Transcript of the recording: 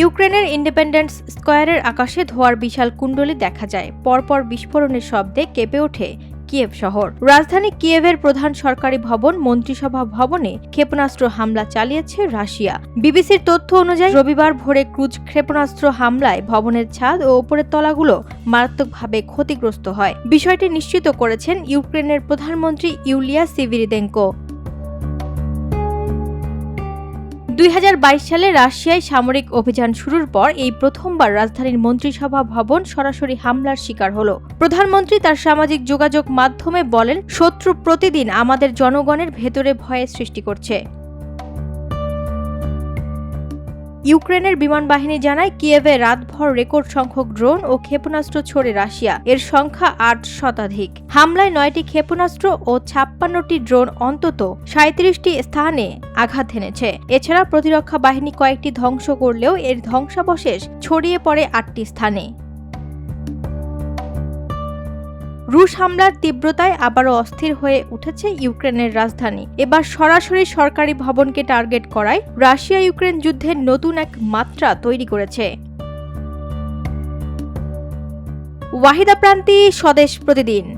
ইউক্রেনের ইন্ডিপেন্ডেন্স স্কোয়ারের আকাশে ধোয়ার বিশাল কুণ্ডলি দেখা যায়। পরপর বিস্ফোরণের শব্দে কেঁপে ওঠে কিয়েভ শহর। রাজধানী কিয়েভের প্রধান সরকারি ভবন, মন্ত্রিসভা ভবনে ক্ষেপণাস্ত্র হামলা চালিয়েছে রাশিয়া। বিবিসির তথ্য অনুযায়ী, রবিবার ভোরে ক্রুজ ক্ষেপণাস্ত্র হামলায় ভবনের ছাদ ও ওপরের তলাগুলো মারাত্মকভাবে ক্ষতিগ্রস্ত হয়। বিষয়টি নিশ্চিত করেছেন ইউক্রেনের প্রধানমন্ত্রী ইউলিয়া সিভিরিদেঙ্কো দুই হাজার বাইশ সালে রাশিয়ায় সামরিক অভিযান শুরুর পর এই প্রথমবার রাজধানীর মন্ত্রিসভা ভবন সরাসরি হামলার শিকার হল। প্রধানমন্ত্রী তার সামাজিক যোগাযোগ মাধ্যমে বলেন, শত্রু প্রতিদিন আমাদের জনগণের ভেতরে ভয়ের সৃষ্টি করছে। ইউক্রেনের বিমান বাহিনী জানায় কিয়েভে রাতভর রেকর্ড সংখ্যক ড্রোন ও ক্ষেপণাস্ত্র ছড়ে রাশিয়া। এর সংখ্যা আট শতাধিক। হামলায় নয়টি ক্ষেপণাস্ত্র ও ছাপ্পান্নটি ড্রোন অন্তত সাঁত্রিশটি স্থানে আঘাত হেনেছে। এছাড়া প্রতিরক্ষা বাহিনী কয়েকটি ধ্বংস করলেও এর ধ্বংসাবশেষ ছড়িয়ে পড়ে আটটি স্থানে। রুশ হামলার তীব্রতায় আবারও অস্থির হয়ে উঠেছে ইউক্রেনের রাজধানী। এবার সরাসরি সরকারি ভবনকে টার্গেট করায় রাশিয়া ইউক্রেন যুদ্ধের নতুন এক মাত্রা তৈরি করেছে। ওয়াহিদা প্রান্তি স্বদেশ প্রতিদিন।